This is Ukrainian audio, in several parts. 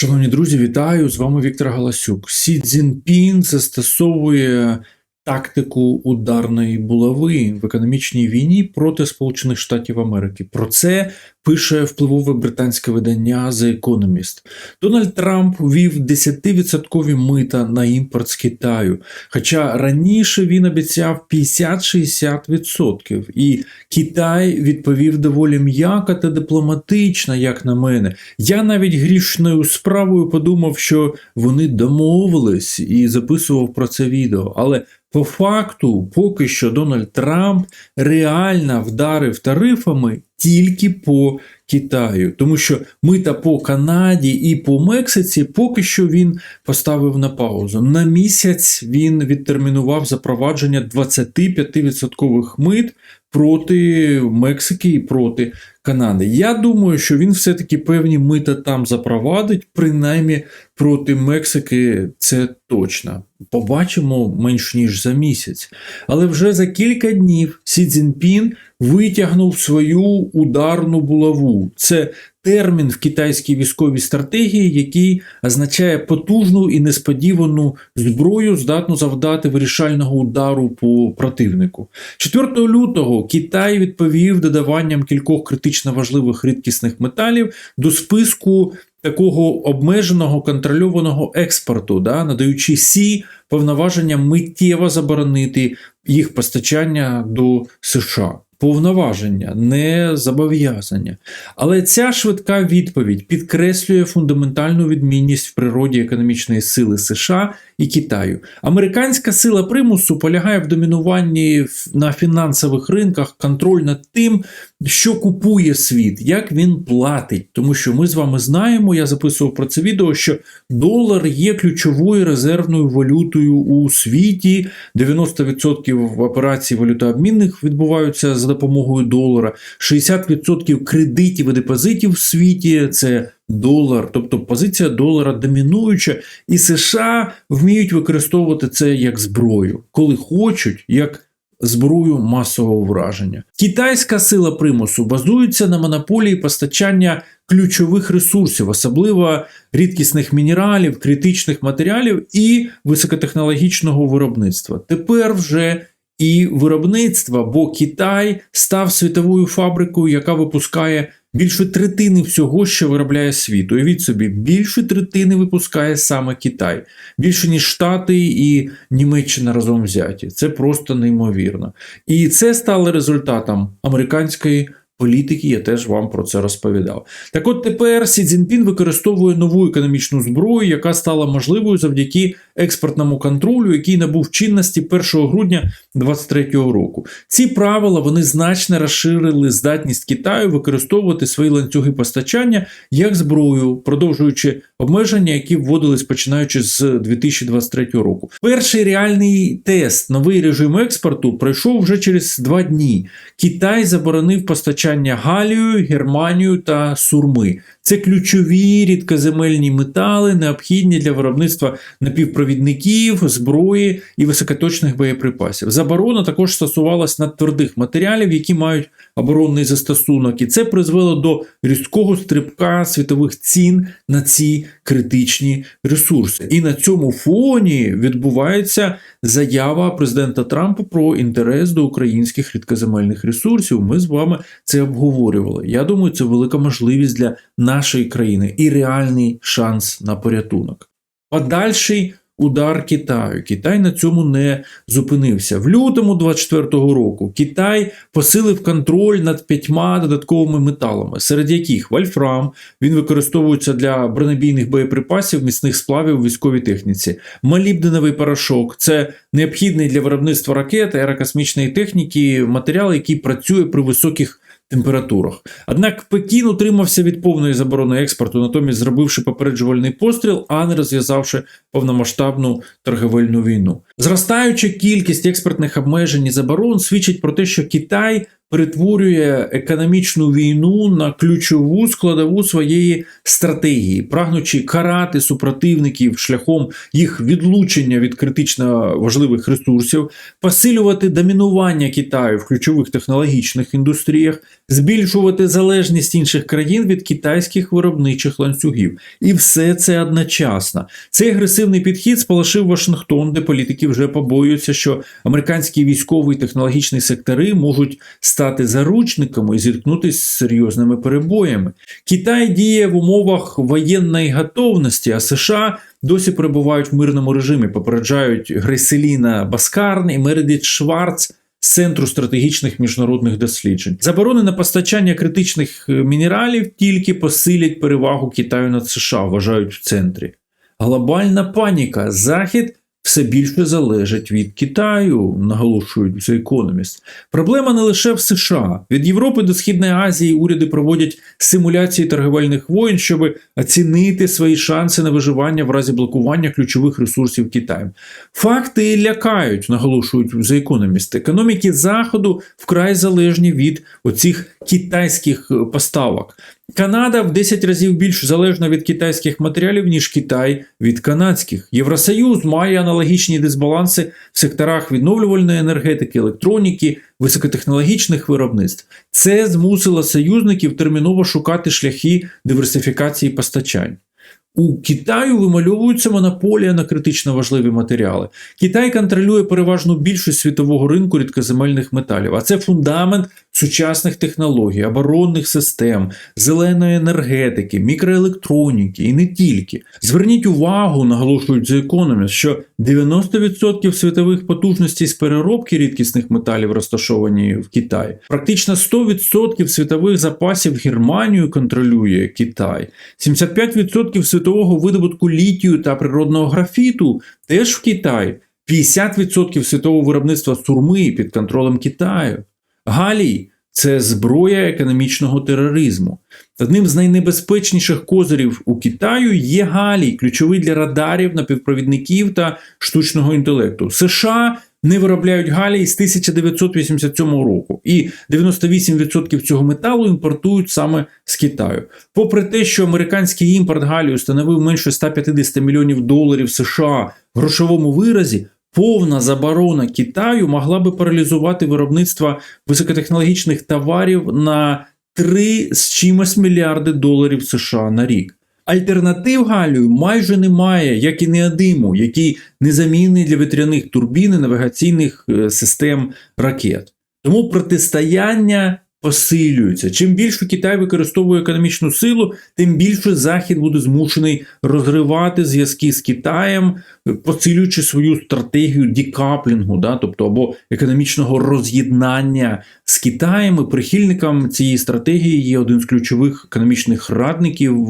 Шановні друзі, вітаю! З вами Віктор Галасюк. Сі Цзінпін застосовує тактику ударної булави в економічній війні проти Сполучених Штатів Америки. Про це пише впливове британське видання The Economist. Дональд Трамп ввів 10% мита на імпорт з Китаю. Хоча раніше він обіцяв 50-60%. І Китай відповів доволі м'яко та дипломатично, як на мене. Я навіть грішною справою подумав, що вони домовились і записував про це відео. Але по факту, поки що Дональд Трамп реально вдарив тарифами тільки по Китаю, тому що мита по Канаді і по Мексиці поки що він поставив на паузу. На місяць він відтермінував запровадження 25% мит проти Мексики і проти Канади. Я думаю, що він все-таки певні мита там запровадить, принаймні проти Мексики це точно. Побачимо менш ніж за місяць. Але вже за кілька днів Сі Цзіньпін витягнув свою ударну булаву. Це термін в китайській військовій стратегії, який означає потужну і несподівану зброю, здатну завдати вирішального удару по противнику. 4 лютого Китай відповів додаванням кількох критично важливих рідкісних металів до списку. Такого обмеженого контрольованого експорту, да, надаючи сі повноваження миттєво заборонити їх постачання до США. Повноваження, не зобов'язання. Але ця швидка відповідь підкреслює фундаментальну відмінність в природі економічної сили США і Китаю. Американська сила примусу полягає в домінуванні на фінансових ринках, контроль над тим, що купує світ, як він платить. Тому що ми з вами знаємо, я записував про це відео, що долар є ключовою резервною валютою у світі. 90% операцій валютообмінних відбуваються за допомогою долара, 60% кредитів і депозитів в світі це долар, тобто позиція долара домінуюча, і США вміють використовувати це як зброю, коли хочуть, як зброю масового враження. Китайська сила примусу базується на монополії постачання ключових ресурсів, особливо рідкісних мінералів, критичних матеріалів і високотехнологічного виробництва. Тепер вже і виробництва, бо Китай став світовою фабрикою, яка випускає більше третини всього, що виробляє світ. Уявіть собі, більше третини випускає саме Китай, більше ніж Штати і Німеччина разом взяті. Це просто неймовірно. І це стало результатом американської. Політики, я теж вам про це розповідав. Так от тепер Сі Цзіньпін використовує нову економічну зброю, яка стала можливою завдяки експортному контролю, який набув чинності 1 грудня 2023 року. Ці правила вони значно розширили здатність Китаю використовувати свої ланцюги постачання як зброю, продовжуючи обмеження, які вводились починаючи з 2023 року. Перший реальний тест, новий режим експорту, пройшов вже через два дні. Китай заборонив постачання Галію, Германію та Сурми. Це ключові рідкоземельні метали, необхідні для виробництва напівпровідників, зброї і високоточних боєприпасів. Заборона також стосувалась надтвердих матеріалів, які мають оборонний застосунок, і це призвело до різкого стрибка світових цін на ці критичні ресурси. І на цьому фоні відбувається заява президента Трампа про інтерес до українських рідкоземельних ресурсів. Ми з вами це обговорювали. Я думаю, це велика можливість для нашої країни і реальний шанс на порятунок. Подальший удар Китаю. Китай на цьому не зупинився. В лютому 24-го року Китай посилив контроль над п'ятьма додатковими металами, серед яких вольфрам він використовується для бронебійних боєприпасів, міцних сплавів у військовій техніці, молібденовий порошок це необхідний для виробництва ракет, аерокосмічної техніки, матеріал, який працює при високих температурах. Однак Пекін утримався від повної заборони експорту, натомість зробивши попереджувальний постріл, а не розв'язавши повномасштабну торговельну війну. Зростаюча кількість експортних обмежень і заборон свідчить про те, що Китай перетворює економічну війну на ключову складову своєї стратегії, прагнучи карати супротивників шляхом їх відлучення від критично важливих ресурсів, посилювати домінування Китаю в ключових технологічних індустріях, збільшувати залежність інших країн від китайських виробничих ланцюгів. І все це одночасно. Цей агресивний підхід сполошив Вашингтон, де політики вже побоюються, що американські військові і технологічні сектори можуть заручниками і зіткнутися з серйозними перебоями. Китай діє в умовах воєнної готовності, а США досі перебувають в мирному режимі. Попереджають Грейселіна Баскарн і Мередіт Шварц. Центру стратегічних міжнародних досліджень заборони на постачання критичних е, мінералів тільки посилять перевагу Китаю над США, вважають в центрі. Глобальна паніка. Захід все більше залежить від Китаю, наголошують The Economist. Проблема не лише в США. Від Європи до Східної Азії уряди проводять симуляції торговельних воєн, щоб оцінити свої шанси на виживання в разі блокування ключових ресурсів Китаю. Факти лякають, наголошують The Economist. Економіки Заходу вкрай залежні від оцих китайських е, поставок. Канада в 10 разів більш залежна від китайських матеріалів, ніж Китай від канадських. Євросоюз має аналогічні дисбаланси в секторах відновлювальної енергетики, електроніки, високотехнологічних виробництв. Це змусило союзників терміново шукати шляхи диверсифікації постачань. У Китаю вимальовується монополія на критично важливі матеріали. Китай контролює переважну більшість світового ринку рідкоземельних металів, а це фундамент сучасних технологій, оборонних систем, зеленої енергетики, мікроелектроніки і не тільки. Зверніть увагу, наголошують The Economist, що 90% світових потужностей з переробки рідкісних металів розташовані в Китаї. Практично 100% світових запасів Германію контролює Китай. 75% світового видобутку літію та природного графіту теж в Китаї. 50% світового виробництва сурми під контролем Китаю. Галій це зброя економічного тероризму. Одним з найнебезпечніших козирів у Китаю є галій, ключовий для радарів, напівпровідників та штучного інтелекту. США не виробляють галій з 1987 року, і 98% цього металу імпортують саме з Китаю. Попри те, що американський імпорт галію становив менше 150 мільйонів доларів США в грошовому виразі. Повна заборона Китаю могла би паралізувати виробництво високотехнологічних товарів на 3 з чимось мільярди доларів США на рік. Альтернатив Галію майже немає, як і неодиму, який незамінний для вітряних турбін і навігаційних е, систем ракет. Тому протистояння посилюється. Чим більше Китай використовує економічну силу, тим більше Захід буде змушений розривати зв'язки з Китаєм, посилюючи свою стратегію дікаплінгу, да, тобто або економічного роз'єднання з Китаєм. І Прихильником цієї стратегії є один з ключових економічних радників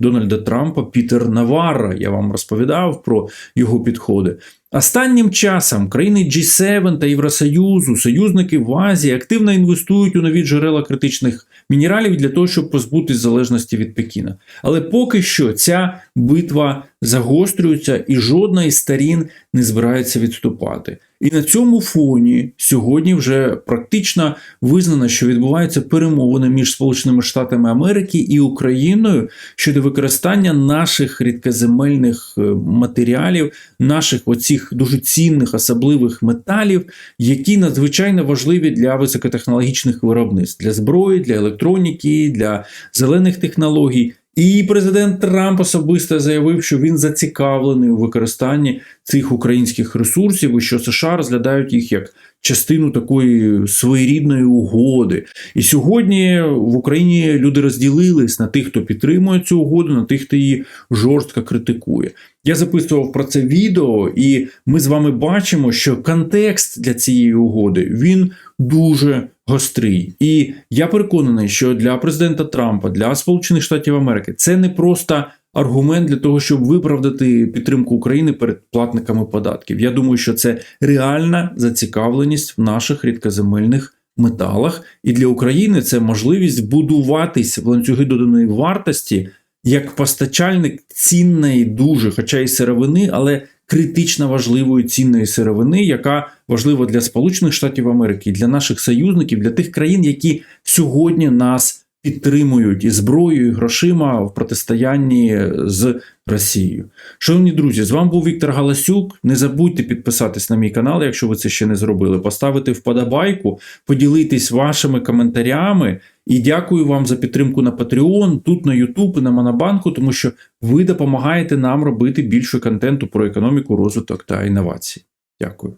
Дональда Трампа Пітер Наварра. Я вам розповідав про його підходи. Останнім часом країни G7 та Євросоюзу, союзники в Азії активно інвестують у нові джерела критичних мінералів для того, щоб позбутись залежності від Пекіна. Але поки що ця битва загострюється і жодна із сторін не збирається відступати. І на цьому фоні сьогодні вже практично визнано, що відбуваються перемовини між Сполученими Штатами Америки і Україною щодо використання наших рідкоземельних е, матеріалів, наших оцих дуже цінних особливих металів, які надзвичайно важливі для високотехнологічних виробництв для зброї, для електроніки, для зелених технологій. І президент Трамп особисто заявив, що він зацікавлений у використанні цих українських ресурсів, і що США розглядають їх як частину такої своєрідної угоди. І сьогодні в Україні люди розділились на тих, хто підтримує цю угоду, на тих, хто її жорстко критикує. Я записував про це відео, і ми з вами бачимо, що контекст для цієї угоди він дуже гострий. І я переконаний, що для президента Трампа, для Сполучених Штатів Америки це не просто аргумент для того, щоб виправдати підтримку України перед платниками податків. Я думаю, що це реальна зацікавленість в наших рідкоземельних металах, і для України це можливість будуватись в ланцюги доданої вартості як постачальник цінної дуже, хоча й сировини, але критично важливої цінної сировини, яка важлива для Сполучених Штатів Америки, для наших союзників, для тих країн, які сьогодні нас підтримують і зброєю, і грошима в протистоянні з Росією. Шановні друзі, з вами був Віктор Галасюк. Не забудьте підписатись на мій канал, якщо ви це ще не зробили, поставити вподобайку, поділитись вашими коментарями. І дякую вам за підтримку на Patreon, тут на YouTube і на Монобанку, тому що ви допомагаєте нам робити більше контенту про економіку, розвиток та інновації. Дякую.